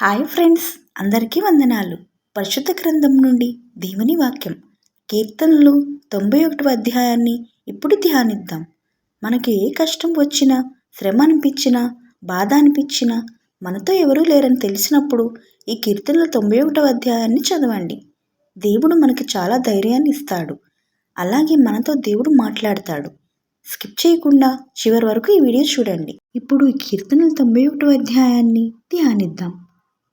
Hi friends అందరికీ వందనాలు. పరిశుద్ధ గ్రంథం నుండి దేవుని వాక్యం. కీర్తనలు తొంభై ఒకటవ అధ్యాయాన్ని ఇప్పుడు ధ్యానిద్దాం. మనకు ఏ కష్టం వచ్చినా శ్రమ అనిపించినా బాధ అనిపించినా మనతో ఎవరూ లేరని తెలిసినప్పుడు ఈ కీర్తనల తొంభై ఒకటవ అధ్యాయాన్ని చదవండి. దేవుడు మనకి చాలా ధైర్యాన్ని ఇస్తాడు. అలాగే మనతో దేవుడు మాట్లాడతాడు. స్కిప్ చేయకుండా చివరి వరకు ఈ వీడియో చూడండి. ఇప్పుడు ఈ కీర్తనల తొంభై ఒకటవ అధ్యాయాన్ని ధ్యానిద్దాం.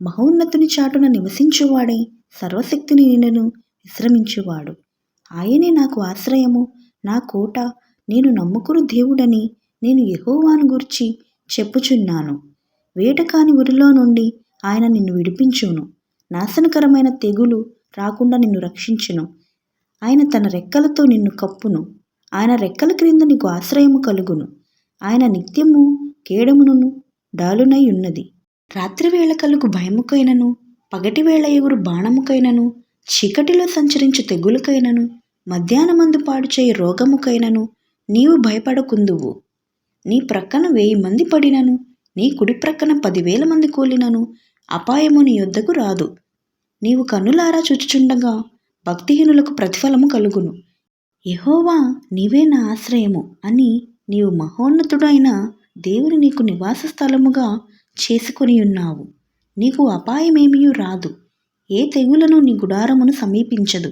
మహోన్నతుని చాటున నివసించువాడై సర్వశక్తిని నిన్నను విశ్రమించువాడు. ఆయనే నాకు ఆశ్రయము నా కోట. నేను నమ్ముకుని దేవుడని నేను యహోవాను గురించి చెప్పుచున్నాను. వేటకాని ఉరిలో నుండి ఆయన నిన్ను విడిపించును. నాశనకరమైన తెగులు రాకుండా నిన్ను రక్షించును. ఆయన తన రెక్కలతో నిన్ను కప్పును. ఆయన రెక్కల క్రింద నీకు ఆశ్రయము కలుగును. ఆయన నిత్యము కేడమును డాలునై ఉన్నది. రాత్రివేళ కలుగు భయముకైనను పగటివేళ ఎగురు బాణముకైనను చీకటిలో సంచరించు తెగులుకైనను మధ్యాహ్నమందు పాడు చేయి రోగముకైనను నీవు భయపడకుందువు. నీ ప్రక్కన వెయ్యి మంది పడినను నీ కుడి ప్రక్కన పదివేల మంది కూలినను అపాయము నీ యొద్దకు రాదు. నీవు కన్నులారా చూచుచుండగా భక్తిహీనులకు ప్రతిఫలము కలుగును. యహోవా నీవే నా ఆశ్రయము అని నీవు మహోన్నతుడైన దేవుని నీకు నివాస స్థలముగా చేసుకొని ఉన్నావు. నీకు అపాయమేమీ రాదు. ఏ తెగులను నీ గుడారమును సమీపించదు.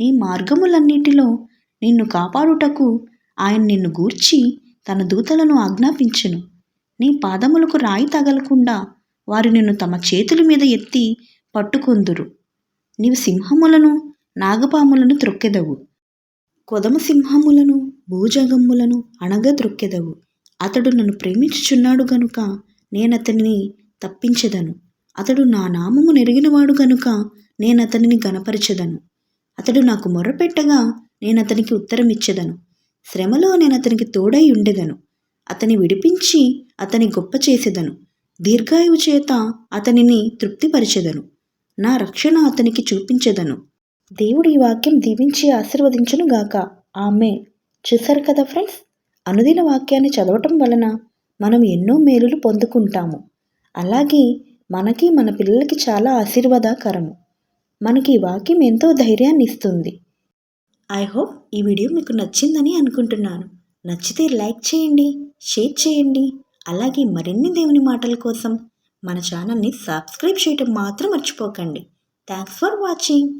నీ మార్గములన్నిటిలో నిన్ను కాపాడుటకు ఆయన నిన్ను గూర్చి తన దూతలను ఆజ్ఞాపించును. నీ పాదములకు రాయి తగలకుండా వారు నిన్ను తమ చేతుల మీద ఎత్తి పట్టుకొందురు. నీవు సింహములను నాగపాములను త్రొక్కెదవు. కొదమ సింహములను భూజగమ్ములను అనగా త్రొక్కెదవు. అతడు నన్ను ప్రేమించుచున్నాడు గనుక నేనతనిని తప్పించదను. అతడు నా నామము నెరిగినవాడు గనుక నేనతనిని గనపరచదను అతడు నాకు మొర్రపెట్టగా నేనతనికి ఉత్తరమిచ్చెదను. శ్రమలో నేనతనికి తోడై ఉండెదను. అతని విడిపించి అతని గొప్ప చేసేదను. దీర్ఘాయువు చేత అతనిని తృప్తిపరిచెదను. నా రక్షణ అతనికి చూపించెదను. దేవుడు ఈ వాక్యం దీవించి ఆశీర్వదించునుగాక. ఆమె చూశారు కదా ఫ్రెండ్స్? అనుదిన వాక్యాన్ని చదవటం వలన మనం ఎన్నో మేలులు పొందుకుంటాము. అలాగే మనకి మన పిల్లలకి చాలా ఆశీర్వాదకరము. మనకి ఈ వాక్యం ఎంతో ధైర్యాన్ని ఇస్తుంది. ఐ హోప్ ఈ వీడియో మీకు నచ్చిందని అనుకుంటున్నాను. నచ్చితే లైక్ చేయండి షేర్ చేయండి. అలాగే మరిన్ని దేవుని మాటల కోసం మన ఛానల్ని సబ్స్క్రైబ్ చేయటం మాత్రం మర్చిపోకండి. Thanks for watching